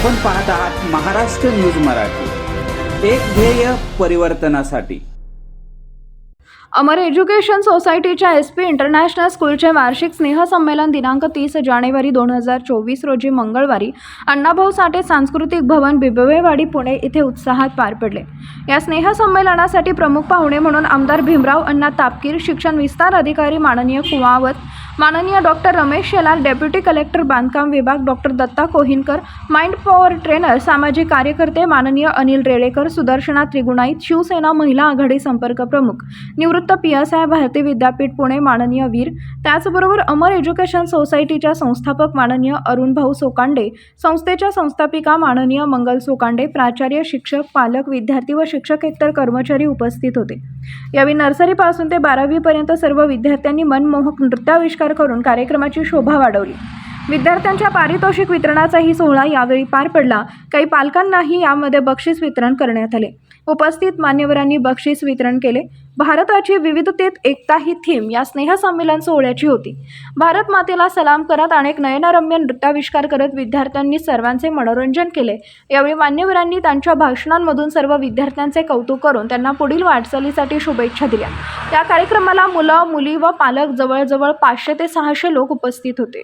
आपण पाहत आहात महाराष्ट्र न्यूज मराठी. एक ध्येय परिवर्तनासाठी. अमर एज्युकेशन सोसायटीच्या एस पी इंटरनॅशनल स्कूलचे वार्षिक स्नेहसंमेलन दिनांक तीस जानेवारी दोन हजार चोवीस रोजी मंगळवारी अण्णाभाऊ साठे सांस्कृतिक भवन बिबवेवाडी पुणे इथे उत्साहात पार पडले. या स्नेहसंमेलनासाठी प्रमुख पाहुणे म्हणून आमदार भीमराव अण्णा तापकीर शिक्षण विस्तार अधिकारी माननीय कुमावत माननीय doctor Ramesh Shelar deputy collector बांधकाम विभाग doctor Datta Kohinkar mind power trainer सामाजिक कार्यकर्ते माननीय अनिल रेळेकर सुदर्शना त्रिगुणाईत शिवसेना महिला आघाडी संपर्क प्रमुख निवृत्त P S I Bharati Vidyapeeth Pune माननीय वीर त्याचबरोबर अमर एज्युकेशन सोसायटीच्या संस्थापक माननीय अरुण भाऊ सोकांडे संस्थेच्या संस्थापिका माननीय मंगल सोकांडे प्राचार्य शिक्षक पालक विद्यार्थी व शिक्षकेतर कर्मचारी उपस्थित होते. यावेळी नर्सरीपासून ते बारावीपर्यंत सर्व विद्यार्थ्यांनी मनमोहक नृत्याविष्कार करून कार्यक्रमाची शोभा वाढवली. विद्यार्थ्यांच्या पारितोषिक वितरणाचाही सोहळा यावेळी पार पडला. काही पालकांनाही यामध्ये बक्षीस वितरण करण्यात आले. उपस्थित मान्यवरांनी बक्षीस वितरण केले. भारताची विविधतेत एकता ही थीम या स्नेहसंमेलन सोहळ्याची होती. भारत मातेला सलाम करत अनेक नयनरम्य नृत्याविष्कार करत विद्यार्थ्यांनी सर्वांचे मनोरंजन केले. यावेळी मान्यवरांनी त्यांच्या भाषणांमधून सर्व विद्यार्थ्यांचे कौतुक करून त्यांना पुढील वाटचालीसाठी शुभेच्छा दिल्या. या कार्यक्रमाला मुलं मुली व पालक जवळजवळ पाचशे ते सहाशे लोक उपस्थित होते.